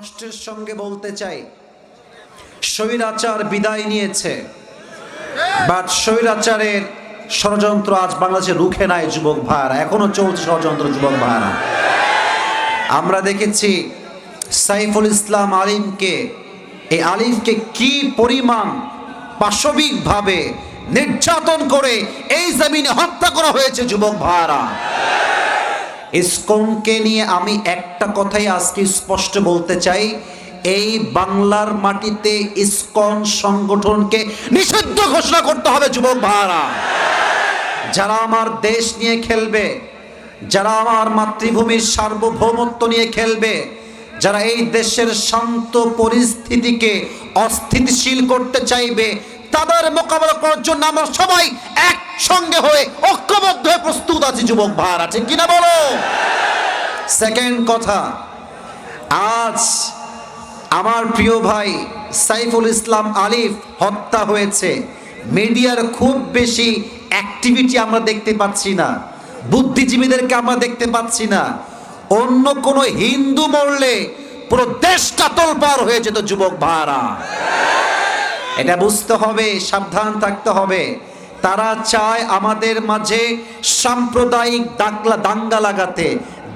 কষ্টের সঙ্গে বলতে চাই, স্বৈরাচার বিদায় নিয়েছে। বাট স্বৈরাচারের ষড়যন্ত্র আজ বাংলাদেশে রুখে নাই যুবক ভাইয়ারা, এখনও চলছে ষড়যন্ত্র যুবক ভাইয়ারা। আমরা দেখেছি সাইফুল ইসলাম আলিমকে, এই আলিমকে কি পরিমাণ পাশবিকভাবে নির্যাতন করে এই জমিনে হত্যা করা হয়েছে যুবক ভাইয়ারা। ইসকনকে নিয়ে আমি একটা কথাই আজকে স্পষ্ট বলতে চাই। এই বাংলার মাটিতে ইসকন সংগঠনকে নিষিদ্ধ ঘোষণা করতে হবে, যুবক ভাইয়ারা। যারা আমার দেশ নিয়ে খেলবে, যারা আমার মাতৃভূমির সার্বভৌমত্ব নিয়ে খেলবে, যারা এই দেশের শান্ত পরিস্থিতিকে অস্থিতিশীল করতে চাইবে তাদের মোকাবেলা করার জন্য আমরা সবাই একসঙ্গে হয়ে ঐক্যবদ্ধ হয়ে প্রস্তুত আছি, যুবক ভাইয়ারা ঠিক কিনা বলো? সেকেন্ড কথা, আজ আমার প্রিয় ভাই সাইফুল ইসলাম আলিফ হত্যা হয়েছে। মিডিয়ার খুব বেশি অ্যাক্টিভিটি আমরা দেখতে পাচ্ছি না। বুদ্ধিজীবীদেরকে আমরা দেখতে পাচ্ছি না। অন্য কোনো হিন্দু মরলে পুরো দেশটা তোলপার হয়ে যেত, যুবক ভাড়া এটা বুঝতে হবে, সাবধান থাকতে হবে। তারা চায় আমাদের মাঝে সাম্প্রদায়িক দাঙ্গা দাঙ্গা লাগাতে,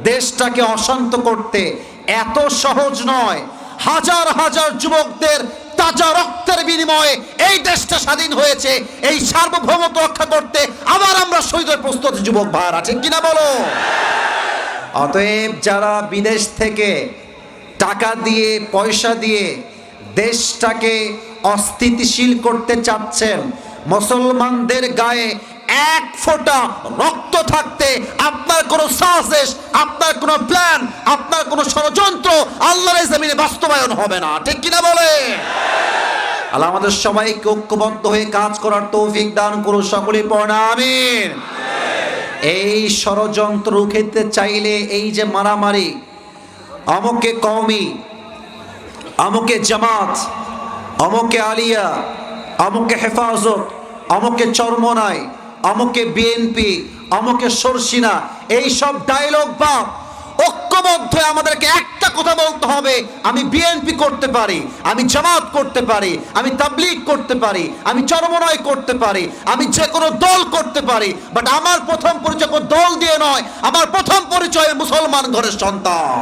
দেশটাকে অশান্ত করতে। এত সহজ নয়। হাজার হাজার যুবকদের তাজা রক্তের বিনিময়ে এই দেশটা স্বাধীন হয়েছে, এই সার্বভৌমত্ব রক্ষা করতে আবার আমরা শহীদের প্রস্তুত, যুবক ভাইরা ঠিক কিনা বলো? অতএব যারা বিদেশ থেকে টাকা দিয়ে, পয়সা দিয়ে দেশটাকে অস্থিতিশীল করতে চাচ্ছেন। মুসলমানদের গায়ে এক ফোঁটা রক্ত থাকতে আপনার কোনো সাহসেস, আপনার কোনো প্ল্যান, আপনার কোনো ষড়যন্ত্র আল্লাহর জমিনে বাস্তবায়ন হবে না। ঠিক কিনা বলে? আল্লাহ আমাদের সবাইকে ঐক্যবদ্ধ হয়ে কাজ করার তৌফিক দান করুন সকলে পড়া এই ষড়যন্ত্র রুখেতে চাইলে এই যে মারামারি অমকে কওমি অমকে জামাত অমকে আলিয়া অমকে হেফাজত অমকে চরমনাই অমকে বিএনপি অমকে সরসিনা, এই সব ডায়লগ বা ঐক্যবদ্ধ আমাদেরকে একটা কথা বলতে হবে, আমি বিএনপি করতে পারি, আমি জামাত করতে পারি, আমি তাবলিগ করতে পারি, আমি চরমনয় করতে পারি, আমি যে কোনো দল করতে পারি বাট আমার প্রথম পরিচয় দল দিয়ে নয়, আমার প্রথম পরিচয় মুসলমান ঘরের সন্তান।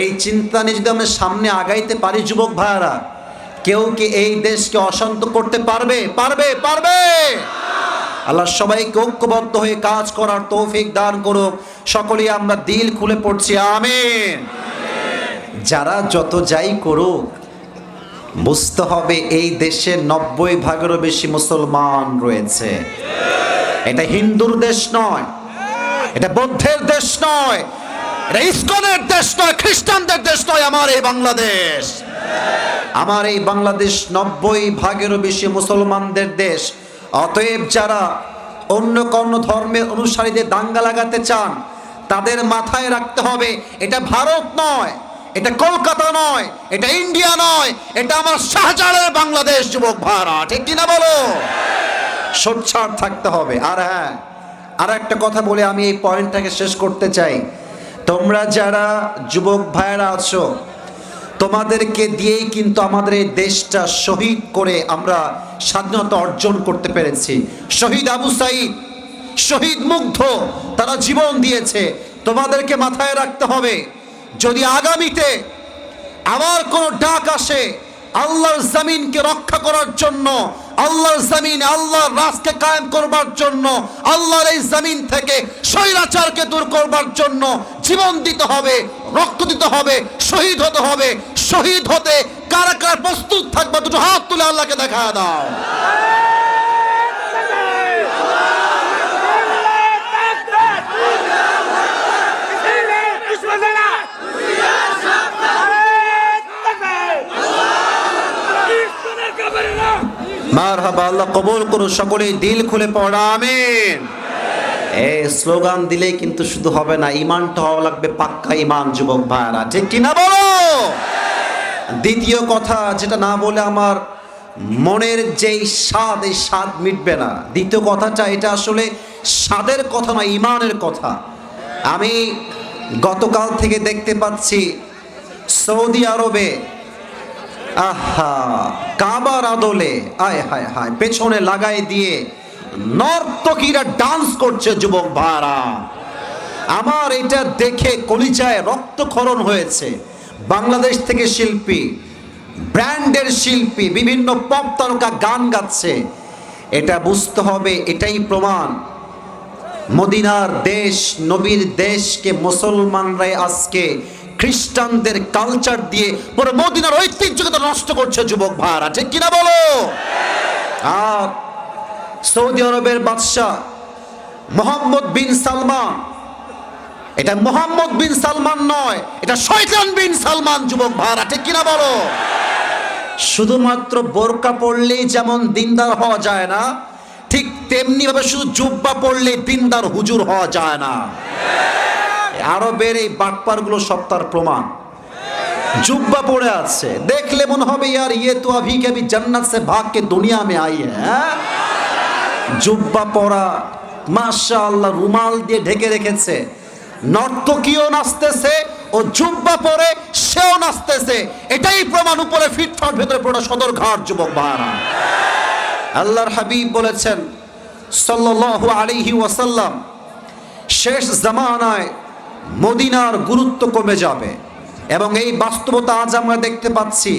এই চিন্তা নিয়ে যদি আমরা সামনে আগাইতে পারি যুবক ভাইয়ারা। কেউ কি এই দেশকে অশান্ত করতে পারবে? পারবে পারবে! আল্লাহ সবাইকে ঐক্যবদ্ধ হয়ে কাজ করার তৌফিক দান করুক। সকলেই আমরা দিল খুলে পড়ছি, আমিন। যারা যত যাই করুক, বুঝতে হবে এই দেশে নব্বই ভাগেরও বেশি মুসলমান রয়েছে। এটা হিন্দুর দেশ নয়, এটা বৌদ্ধের দেশ নয়। এটা দেশ নয়, খ্রিস্টানদের দেশ নয়, আমার এই বাংলাদেশ। আমার এই বাংলাদেশ নব্বই ভাগেরও বেশি মুসলমানদের দেশ। অতএব যারা অন্য কোন ধর্মের অনুসারীদের দাঙ্গা লাগাতে চান, তাদের মাথায় রাখতে হবে, এটা ভারত নয়, এটা কলকাতা নয়, এটা ইন্ডিয়া নয়, এটা আমার শাহজাহানের বাংলাদেশ, যুবক ভাড়া ঠিক কিনা বলো? সোচ্চার থাকতে হবে। আর হ্যাঁ আর একটা কথা বলে আমি এই পয়েন্টটাকে শেষ করতে চাই। তোমরা যারা যুবক ভাইয়েরা আছো, তোমাদেরকে দিয়েই কিন্তু আমাদের এই দেশটা শহীদ করে আমরা স্বাধীনতা অর্জন করতে পেরেছি। শহীদ আবু সাইদ, শহীদ মুগ্ধ, তারা জীবন দিয়েছে। তোমাদেরকে মাথায় রাখতে হবে, যদি আগামীতে আবার কোনো ডাক আসে, আল্লাহর জমিনকে রক্ষা করার জন্য আল্লাহর জমিন আল্লাহর রাজকে কায়েম করবার জন্য, আল্লাহর এই জমিন থেকে স্বৈরাচারকে দূর করবার জন্য জীবন দিতে হবে, রক্ত দিতে হবে, শহীদ হতে হবে। শহীদ হতে কারা কারা প্রস্তুত থাকবে, দুটো হাত তুলে আল্লাহকে দেখা দাও। মার হাবা আল্লাহ কবুল করুন সকলেই দিল খুলে পড়া, আমিন। এই স্লোগান দিলে কিন্তু শুধু হবে না, ইমানটা হওয়া লাগবে পাক্কা ইমান, যুবক ভাইরা ঠিক কিনা বলো? দ্বিতীয় কথা, যেটা না বলে আমার মনের যেই স্বাদ, এই স্বাদ মিটবে না। দ্বিতীয় কথাটা, এটা আসলে স্বাদের কথা না, ইমানের কথা। আমি গতকাল থেকে দেখতে পাচ্ছি সৌদি আরবে আহা, কাবার আদলে, আয়, হায় হায়, পেছনে লাগাই দিয়ে নর্তকীরা ডান্স করছে যুবক ভাড়া আমার এটা দেখে কলিজায় রক্তক্ষরণ হয়েছে। বাংলাদেশ থেকে শিল্পী, ব্র্যান্ডের শিল্পী, বিভিন্ন পপ তারকা গান গাচ্ছে। এটা বুঝতে হবে, এটাই প্রমাণ। মদিনার দেশ, নবীর দেশকে মুসলমানরাই আজকে খ্রিস্টানদের কালচার দিয়ে পুরো মদিনার ঐতিহ্যকে তো নষ্ট করছে, যুবক ভাড়া ঠিক কিনা বলো? আর সৌদি আরবের বাদশাহ মোহাম্মদ বিন সালমান, এটা মোহাম্মদ বিন সালমান নয়, এটা শয়তান বিন সালমান, যুবক ভাড়া ঠিক কিনা বলো? শুধুমাত্র বোরকা পড়লেই যেমন দিনদার হওয়া যায় না, ঠিক তেমনি ভাবে শুধু জুব্বা পড়লে দিনদার হুজুর হওয়া যায় না। আরবের এই বাটপারগুলো সত্তার প্রমাণ। জুব্বা পড়ে আছে। দেখলে মনে হবে, ইয়ার ইয়ে তো আভি কে জান্নাত সে ভাগকে দুনিয়া মে আই হ্যাঁ জুব্বা পড়া মাশা আল্লাহ রুমাল দিয়ে ঢেকে রেখেছে। নর্তকীও নাচতেছে ও জুব্বা পরে সেও নাচতেছে। এটাই প্রমাণ উপরে ফিটফাট ভেতরে পড়া সদর ঘাট, যুবক ভাড়া আল্লাহর হাবিব বলেছেন, সাল্লাল্লাহু আলাইহি ওয়াসাল্লাম, শেষ জামানায় মদিনার গুরুত্ব কমে যাবে। এবং এই বাস্তবতা আজ আমরা দেখতে পাচ্ছি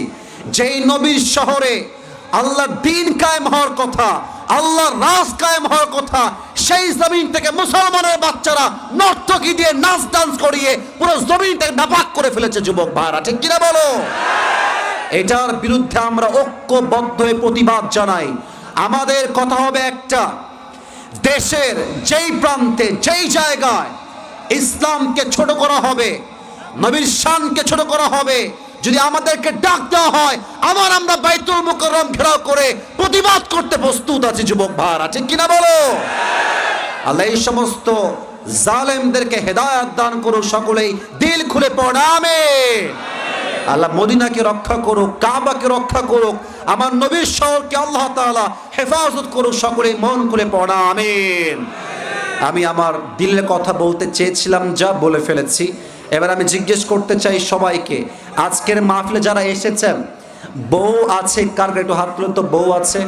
যেই নবীর শহরে আল্লাহ দিন কায়েম হওয়ার কথা আল্লাহ রাজ কায়েম হওয়ার কথা, সেই জমিন থেকে মুসলমানের বাচ্চারা নর্তকী দিয়ে নাচ ডান্স করিয়ে পুরো জমিনটাকে নাপাক করে ফেলেছে যুবক ভাইরা। ঠিক কিনা বলো? এটার বিরুদ্ধে আমরা ঐক্যবদ্ধ হয়ে প্রতিবাদ জানাই। আমাদের কথা হবে একটা, দেশের যেই প্রান্তে, যেই জায়গায় ইসলামকে ছোট করা হবে, নবীর শানকে ছোট করা হবে। যদি আমাদেরকে ডাক দেওয়া হয়, আবার আমরা বাইতুল মুকররম ঘেরাও করে প্রতিবাদ করতে প্রস্তুত আছি, যুবক ভাইরা। ঠিক কিনা বলো? আল্লাহ এই সমস্ত জালেমদেরকে হেদায়াত দান করুক, সকলেই দিল খুলে পড়ামে আল্লাহ মদিনাকে রক্ষা করুক, কাবাকে রক্ষা করুক, আমার নবীর শহরকে আল্লাহ তাআলা হেফাজত করুক, সকলেই মন খুলে পড়া, আমিন। আমি আমার দিলের কথা বলতে চেয়েছিলাম, যা বলে ফেলেছি। এবার আমি জিজ্ঞেস করতে চাই সবাইকে, আজকের মাহফিলে যারা এসেছেন, বউ আছে, কার একটু হাত তুলে তো, বউ আছে?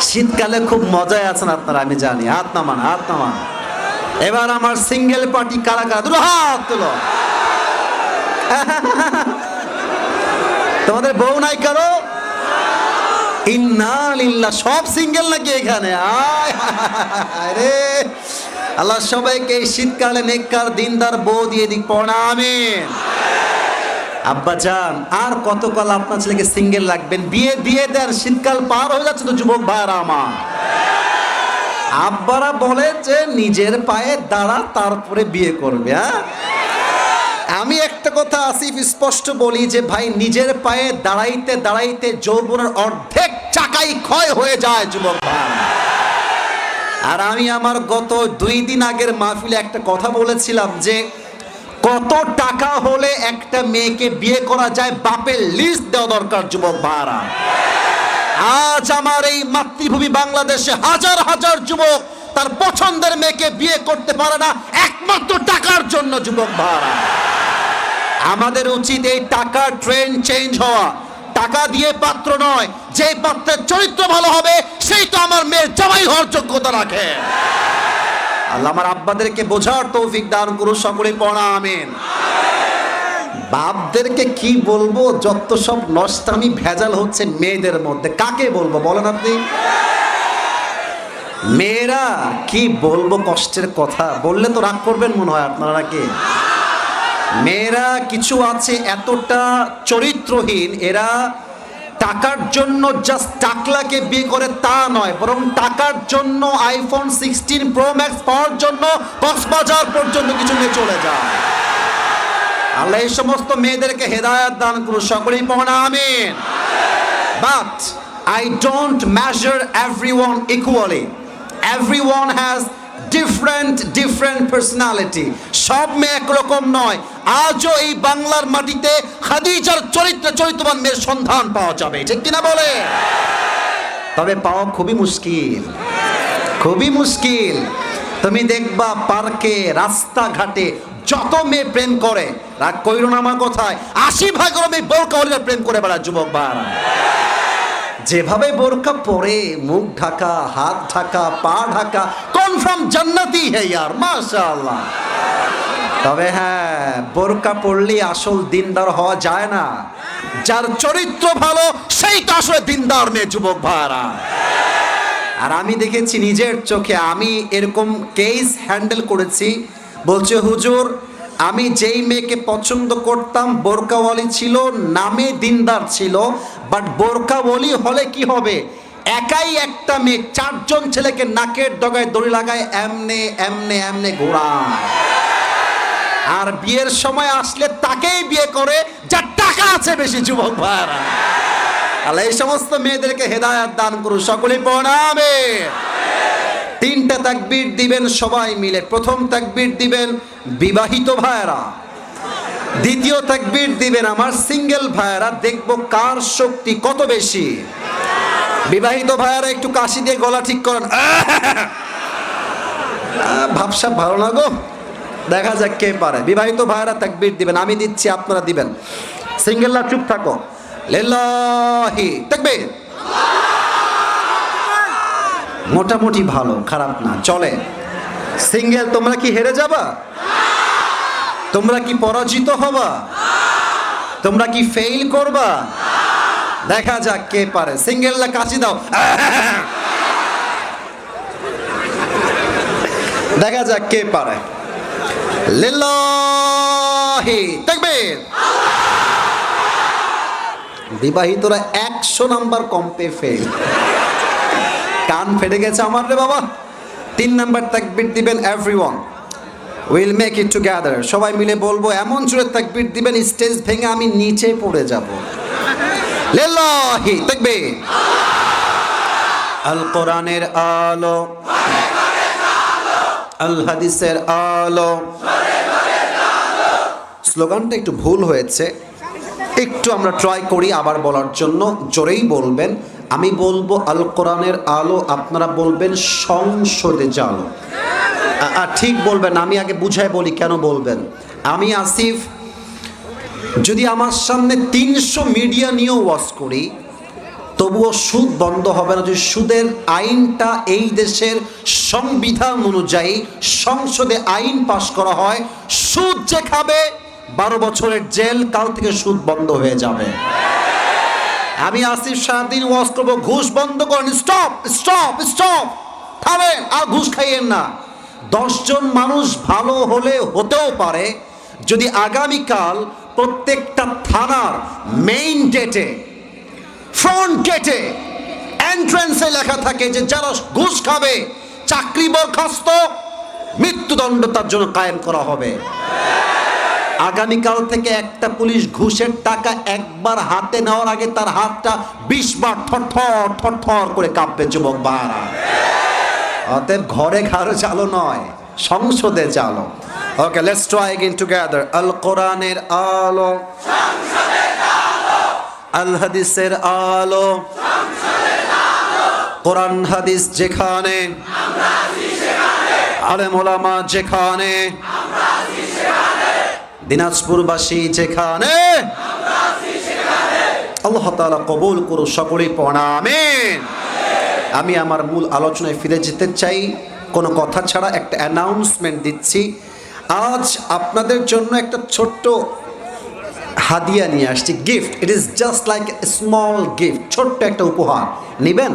শীতকালে খুব মজায় আছেন আপনারা, আমি জানি। হাত নামান হাত নামান। এবার আমার সিঙ্গেল পার্টি কারা কারা? দুটো হাত তুলো। তোমাদের বউ নাই কারও? ইন্নালিল্লাহ সব সিঙ্গেল নাকি এখানে? আয় রে। আল্লাহ সবাইকে এই শীতকালে নেককার দিনদার বউ দিয়ে দিক আমিন। আব্বা যান আর কত কাল আপনার ছেলেকে সিঙ্গেল রাখবেন? বিয়ে দিয়ে দেন শীতকাল পার হয়ে যাচ্ছে তো যুবক ভাইরা আমার। আব্বারা বলে যে নিজের পায়ে দাঁড়া, তারপরে বিয়ে করবে হ্যাঁ? আমি একটা কথা আসিফ স্পষ্ট বলি যে ভাই, নিজের পায়ে দাঁড়াইতে দাঁড়াইতে যৌবনের অর্ধেক চাকাই ক্ষয় হয়ে যায়, যুবক ভাই। আর আমি আমার গত দুই দিন আগের মাহফিলে একটা কথা বলেছিলাম যে, কত টাকা হলে একটা মেয়েকে বিয়ে করা যায় বাপের লিস্ট দেওয়া দরকার, যুবক ভাড়া আজ আমার এই মাতৃভূমি বাংলাদেশে হাজার হাজার যুবক তার পছন্দের মেয়েকে বিয়ে করতে পারে না, একমাত্র টাকার জন্য, যুবক ভাড়া আমাদের উচিত এই টাকার ট্রেন চেঞ্জ হওয়া। টাকা দিয়ে পাত্র নয়, যে পাত্রের চরিত্র ভালো হবে, সেই তো আমার মেয়ের জামাই হওয়ার যোগ্যতা রাখে। আল্লাহ আমার আব্বাদেরকে বোঝার তৌফিক দান করুন সকলে পড়া, আমেন। বাপদেরকে কি বলব, যত সব নষ্টামি ভেজাল হচ্ছে মেয়েদের মধ্যে, কাকে বলব বলেন আপনি? মেয়েরা কি বলব কষ্টের কথা, বললে তো রাগ করবেন মনে হয় আপনারা নাকি? মেয়েরা কিছু আছে এতটা চরিত্রহীন, এরা টাকার জন্য জাস্ট টাকলাকে বিয়ে করে তা নয়, বরং টাকার জন্য আইফোন সিক্সটিন প্রো ম্যাক্স পাওয়ার জন্য কক্সবাজার পর্যন্ত কিছু নিয়ে চলে যায়। আল্লাহ এই সমস্ত মেয়েদেরকে হেদায়াত দান করুন, সকলেই পড়া আমিন। But I don't measure everyone equally everyone has different different personality সব মেয়ে একরকম নয়। আজও এই বাংলার মাটিতে খাদিজার চরিত্র, চরিত্রবান মেয়ের সন্ধান পাওয়া যাবে। ঠিক কিনা বলে? তবে পাওয়া খুবই মুশকিল। খুবই মুশকিল। তুমি দেখবা পার্কে, রাস্তাঘাটে যত মেয়ে প্রেম করে, রাগ কইর না আমার কথায়, আশি ভাগের মেয়ে বোরকা হলে প্রেম করে বেড়ায়, যুবক বাড়া যেভাবে বোরকা পরে, মুখ ঢাকা, হাত ঢাকা, পা ঢাকা কনফার্ম জান্নাতি হে ইয়ার, মাশাআল্লাহ। তবে হ্যাঁ বোরকা পড়লে আসল দিনদার হওয়া যায় না। যার চরিত্র ভালো, সেই তো আসলে দিনদার মেয়ে যুবক ভাড়া আর আমি দেখেছি নিজের চোখে, আমি এরকম কেস হ্যান্ডেল করেছি। বলছে, হুজুর আমি যেই মেয়েকে পছন্দ করতাম, বোরকাওয়ালি ছিল, নামে দিনদার ছিল বাট বোরকাওয়ালি হলে কি হবে? একাই একটা মেয়ে, চারজন ছেলেকে নাকের ডগায় দড়ি লাগায় এমনে এমনে এমনে ঘোরায়। আর বিয়ের সময় আসলে তাকেই বিয়ে করে, যার টাকা আছে বেশি, যুবক ভাইরা আল্লাহ এই সমস্ত মেয়েদেরকে হেদায়াত দান করুন সকলে প্রণামে তিনটা তাকবীর দিবেন সবাই মিলে। প্রথম তাকবীর দিবেন বিবাহিত ভাইয়েরা। দ্বিতীয় তাকবীর দিবেন আমার সিঙ্গেল ভাইয়েরা। দেখব কার শক্তি কত বেশি। বিবাহিত ভাইয়েরা, একটু কাশি দিয়ে গলা ঠিক করেন। ভাবসাব ভালো না গো। দেখা যাক কে পারে। বিবাহিত ভাইয়েরা তাকবীর দিবেন, আমি দিচ্ছি, আপনারা দিবেন। সিঙ্গেলরা চুপ থাকো। লিল্লাহি, তাকবীর। মোটামুটি ভালো, খারাপ না, চলে। সিঙ্গেল, তোমরা কি হেরে যাবা? তোমরা কি পরাজিত হবা? তোমরা কি ফেল করবা? দেখা যাক কে পারে। সিঙ্গেলরা কাশি দাও। দেখা যাক কে পারে। লিল্লাহি বিবাহিতরা একশো নাম্বার কম্পে ফেল কান ফেটে গেছে আমার রে বাবা। তিন নাম্বার তাকবির দিবেন everyone will make it together সবাই মিলে বলব, এমন জোরে তাকবির দিবেন, স্টেজ ভেঙে আমি নিচে পড়ে যাব। লিল্লাহি, তাকবীর। আল কোরআনের আলো। আল হাদিসের আলো। স্লোগানটা একটু ভুল হয়েছে। একটু আমরা ট্রাই করি আবার বলার জন্য, জোরেই বলবেন। আমি বলব আল কোরআনের আলো আপনারা বলবেন সংসদে জালো ঠিক বলবেন, আমি আগে বুঝাই বলি কেন বলবেন। আমি আসিফ, যদি আমার সামনে তিনশো মিডিয়া নিয়েও ওয়াজ করি, তবুও সুদ বন্ধ হবে না। যদি সুদের আইনটা এই দেশের সংবিধান অনুযায়ী সংসদে আইন পাশ করা হয়, সুদ যে খাবে, বারো বছরের জেল কাল থেকে সুদ বন্ধ হয়ে যাবে। আমি আসিফ সারাদিন ওয়াজ করব, ঘুষ বন্ধ করেন স্টপ স্টপ স্টপ খাবেন আর ঘুষ খাইয়েন না। দশজন মানুষ ভালো হলে হতেও পারে, যদি আগামীকাল প্রত্যেকটা থানার মেইন গেটে ফ্রন্ট গেটে এন্ট্রান্সে লেখা থাকে যে যারা ঘুষ খাবে, চাকরি বরখাস্ত, মৃত্যুদণ্ড তার জন্য কায়েম করা হবে। আগামীকাল থেকে একটা পুলিশ ঘুষের টাকা একবার হাতে নেওয়ার আগে তার হাতটা বিশ বার থরথর থরথর করে কাঁপবে যুবক বাহারা অতএব ঘরে ঘরে চালো নয়, সংসদে চালো okay let's try again together আল কোরআনের আলো। আল হাদিসের আলো। কোরআন হাদিস যেখানে। আলেম ওলামা যেখানে। দিনাজপুরবাসী যেখানে, আল্লাহ তাআলা কবুল করু সকলেই প্রণামেন আমি আমার মূল আলোচনায় ফিরে যেতে চাই, কোনো কথা ছাড়া একটা অ্যানাউন্সমেন্ট দিচ্ছি। আজ আপনাদের জন্য একটা ছোট্ট হাদিয়া নিয়ে আসছি gift it is just like small gift ছোট্ট একটা উপহার। নেবেন?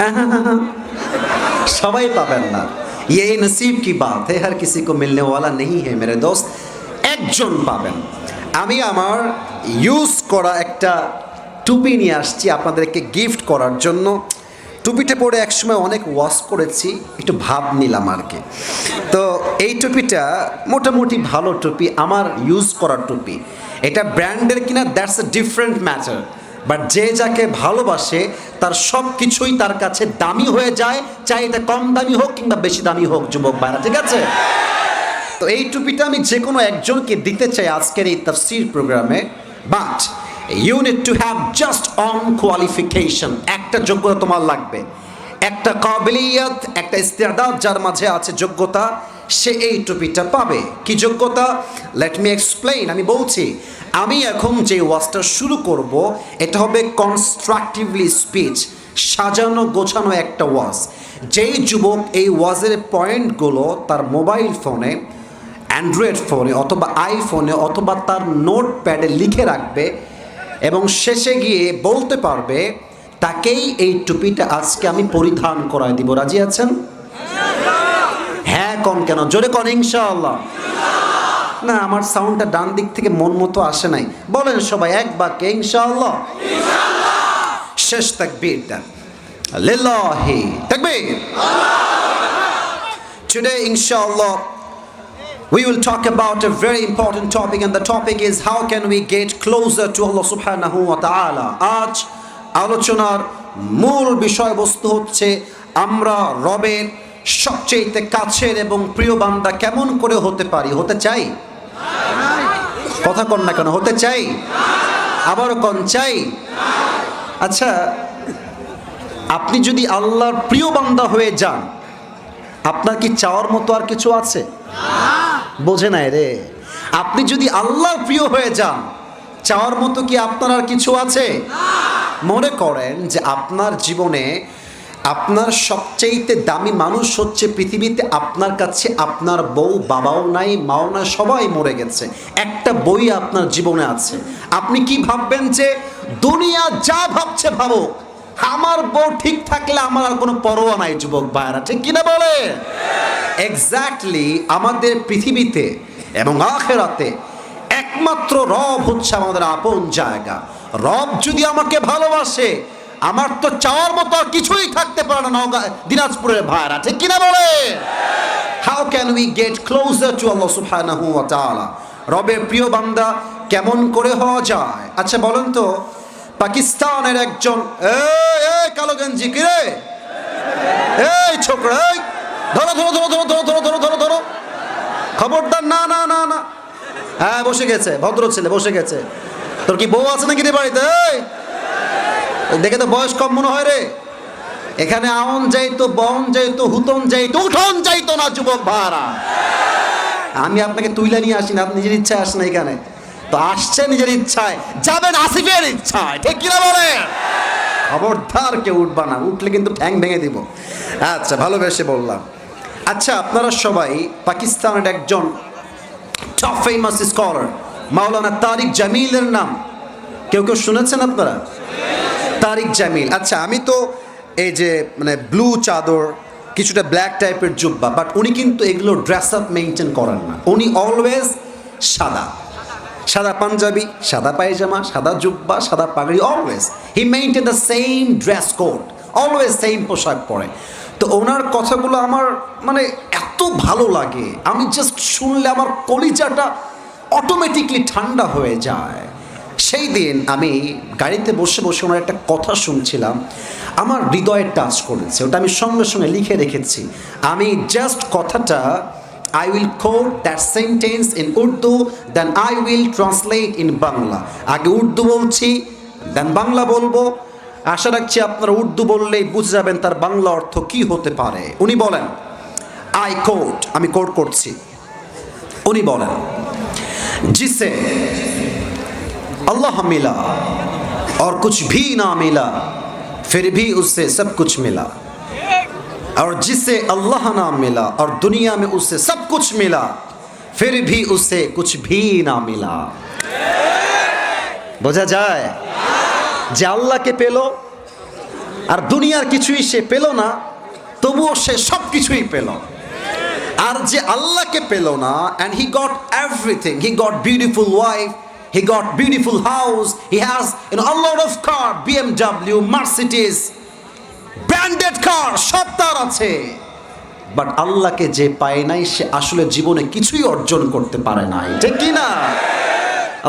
সবাই পাবেন না। এই নসিব কি বাত হে হর কিসি কো মিলনে ওয়ালা নেই হে মেরে দোস্ত একজন পাবেন আমি আমার ইউজ করা একটা টুপি নিয়ে আসছি আপনাদেরকে গিফট করার জন্য। টুপিটা পরে একসময় অনেক ওয়াশ করেছি, একটু ভাব নিলাম আর কি। তো এই টুপিটা মোটামুটি ভালো টুপি, আমার ইউজ করার টুপি। এটা ব্র্যান্ডের কিনা that's a different matter but যে যাকে ভালোবাসে, তার সব কিছুই তার কাছে দামি হয়ে যায়, চাই এটা কম দামি হোক কিংবা বেশি দামি হোক, যুবক ভাইরা, ঠিক আছে? তো এই টুপিটা আমি যে কোনো একজনকে দিতে চাই আজকের এই তাফসির প্রোগ্রামে but you need to have just on qualification একটা যোগ্যতা তোমার লাগবে। একটা কাবিলিয়ত, একটা ইস্তেদাদ যার মাঝে আছে যোগ্যতা সে এই টুপিটা পাবে। কি যোগ্যতা? লেট মি এক্সপ্লেইন আমি বলছি, আমি এখন যে ওয়াজটা শুরু করব, এটা হবে কনস্ট্রাকটিভলি স্পিচ সাজানো গোছানো একটা ওয়াজ। যেই যুবক এই ওয়াজের পয়েন্টগুলো তার মোবাইল ফোনে অ্যান্ড্রয়েড ফোনে অথবা আইফোনে অথবা তার নোট প্যাডে লিখে রাখবে এবং শেষে গিয়ে বলতে পারবে, তাকেই এই টুপিটা আজকে আমি পরিধান করায় দিব। রাজি আছেন? কন কেন জোরে কন ইনশাআল্লাহ না আমার সাউন্ডটা ডান দিক থেকে মন মতো আসে নাই বলেন সবাই এক বাক্যে ইনশাআল্লাহ শেষ তাকবীর দেন লিল্লাহি তাকবীর Today, inshallah, we will talk about a very important topic, and the topic is how can we get closer to Allah subhanahu wa ta'ala. আজ আলোচনার মূল বিষয়বস্তু হচ্ছে আমরা রবের সবচেয়ে কাছের এবং প্রিয় বান্দা কেমন করে হতে পারি? হতে চাই? কথা কন না কেন? হতে চাই? আবারও কন, চাই? আচ্ছা আপনি যদি আল্লাহর প্রিয় বান্দা হয়ে যান, আপনার কি চাওয়ার মতো আর কিছু আছে? বোঝে নাই রে। আপনি যদি আল্লাহর প্রিয় হয়ে যান, চাওয়ার মতো কি আপনার আর কিছু আছে? মনে করেন যে আপনার জীবনে আপনার সবচেয়েতে দামি মানুষ হচ্ছে পৃথিবীতে আপনার কাছে আপনার বউ, বাবাও নাই, মাও নাই, সবাই মরে গেছে। একটা বই আপনার জীবনে আছে। আপনি কি ভাববেন যে দুনিয়া যা ভাবছে ভাবুক, আমার বউ ঠিক থাকলে আমার আর কোনো পরোয়া নাই, যুবক ভাইরা ঠিক কিনা বলে এক্স্যাক্টলি আমাদের পৃথিবীতে এবং আখেরাতে একমাত্র রব হচ্ছে আমাদের আপন জায়গা। রব যদি আমাকে ভালোবাসে আমার তো চাওয়ার মতো কিছুই থাকতে পারে না নওগাঁ, দিনাজপুরের ভাইরা, ঠিক কিনা বলে? How can we get closer to Allah সুবহানাহু ওয়া তাআলা? রবের প্রিয় বান্দা, কেমন করে হওয়া যায়? আচ্ছা বলেন তো, পাকিস্তানের একজন কালো গেঞ্জি কি রে? এই ছোকরা, এই ধরো ধরো ধরো ধরো ধরো ধরো ধরো ধরো ধরো। খবরদার, না না না না। হ্যাঁ বসে গেছে, ভদ্র ছেলে, বসে গেছে। তোর কি বউ আছে নাকি রে বাড়িতে? এই? দেখে তো বয়স কম মনে হয় রে। এখানে আউন যাইতো বন যাইতো, হুতন যাইতো, উঠন যাইতো না, যুবক ভাড়া আমি আপনাকে তুইলা নিয়ে আসি না, আপনি নিজের ইচ্ছায় আসেন এখানে। তো আসছে নিজের ইচ্ছায়, যাবেন আসিফের ইচ্ছায়, ঠিক কিনা বলে? খবরদার কেউ উঠবা না, উঠলে কিন্তু ঠ্যাং ভেঙে দিব। আচ্ছা ভালোবেসে বললাম। আচ্ছা আপনারা সবাই পাকিস্তানের একজন টপ ফেমাস স্কলার মাওলানা তারিক জামিলের নাম। কেউ কেউ শুনেছেন আপনারা? তারিক জামিল। আচ্ছা আমি তো এই যে মানে ব্লু চাদর, কিছুটা ব্ল্যাক টাইপের জুব্বা বাট উনি কিন্তু এগুলো ড্রেস আপ মেনটেন করেন না। উনি অলওয়েজ সাদা। সাদা পাঞ্জাবি, সাদা পায়জামা, সাদা জুব্বা, সাদা পাগড়ি always he maintain the same dress code always same পোশাক পরে। তো ওনার কথাগুলো আমার মানে এত ভালো লাগে। আমি জাস্ট শুনলে আমার কলিজাটা অটোমেটিকলি ঠান্ডা হয়ে যায়। সেই দিন আমি গাড়িতে বসে বসে ওনার একটা কথা শুনছিলাম। আমার হৃদয়ে টাচ করেছে। ওটা আমি সঙ্গে সঙ্গে লিখে রেখেছি। আমি জাস্ট কথাটা I will quote that sentence in Urdu then I will translate in Bangla আগে উর্দু বলছি দেন বাংলা বলব। আশা রাখছি আপনারা উর্দু বললেই বুঝে যাবেন তার বাংলা অর্থ কি হতে পারে। উনি বলেন আই কোট আমি কোট করছি। উনি বলেন জিসে अल्लाह मिला और कुछ भी ना मिला फिर भी उससे सब कुछ मिला और जिसे अल्लाह ना मिला और दुनिया में उससे सब कुछ मिला फिर भी उससे कुछ भी ना मिला বোঝা যায় যে আল্লাহকে পেল আর দুনিয়ার কিছুই সে পেল না তবুও সে সব কিছুই পেল আর যে আল্লাহকে পেল না and he got everything he got beautiful wife he got beautiful house he has in all lot of car BMW Mercedes branded car সব তার আছে বাট আল্লাহকে যে পায় নাই সে আসলে জীবনে কিছুই অর্জন করতে পারে নাই ঠিক কি না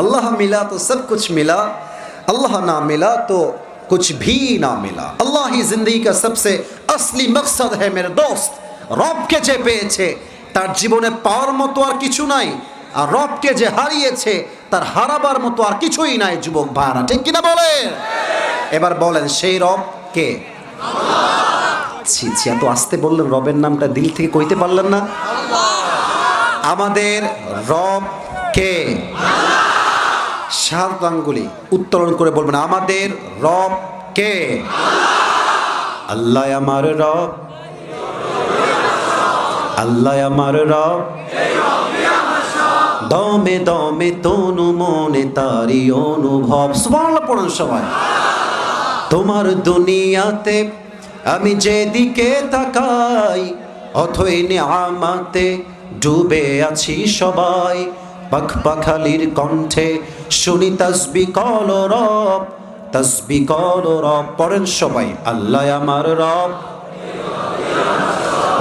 अल्लाह मिला तो सब कुछ मिला अल्लाह ना मिला तो कुछ भी ना मिला अल्लाह ही जिंदगी का सबसे असली मकसद है मेरे दोस्त রবকে যে পেয়েছে তার জীবনে পাওয়ার মতো আর কিছু নাই আর রবকে যে হারিয়েছে তার হারাবার মতো আর কিছুই নাই, যুবক ভাড়া ঠিক কিনা বলে? এবার বলেন, সেই রব কে? এত আসতে বললেন, রবের নামটা দিল থেকে কইতে পারলেন না? আমাদের রব কে? সাত উত্তোলন করে বলবেন, আমাদের রব কে? আল্লাহ আমার রব। আল্লাহ আমার রব। দমে দমে তনু মনে তারি অনুভব। সুবহানাল্লাহ পড়ুন সবাই। তোমার দুনিয়াতে আমি যেদিকে তাকাই, অথই আমাতে ডুবে আছি সবাই। পাখ পাখালির কণ্ঠে শুনি তসবি কল রব, তসবি কল রব। পড়েন সবাই, আল্লাহ আমার রব।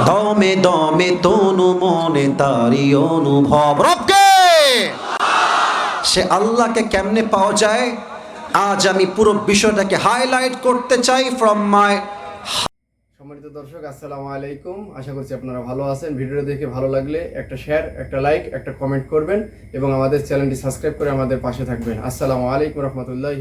দমে দমে তনু মনে তারি অনুভব। রবকে সে আল্লাহকে কেমনে পাওয়া যায়? আজ আমি পুরো বিষয়টাকে হাইলাইট করতে চাই ফ্রম মাই সম্মানিত দর্শক, আসসালামু আলাইকুম। আশা করছি আপনারা ভালো আছেন। ভিডিওটা দেখে ভালো লাগলে একটা শেয়ার একটা লাইক একটা কমেন্ট করবেন এবং আমাদের চ্যানেলটি সাবস্ক্রাইব করে আমাদের পাশে থাকবেন। আসসালামু আলাইকুম রহমতুল্লাহ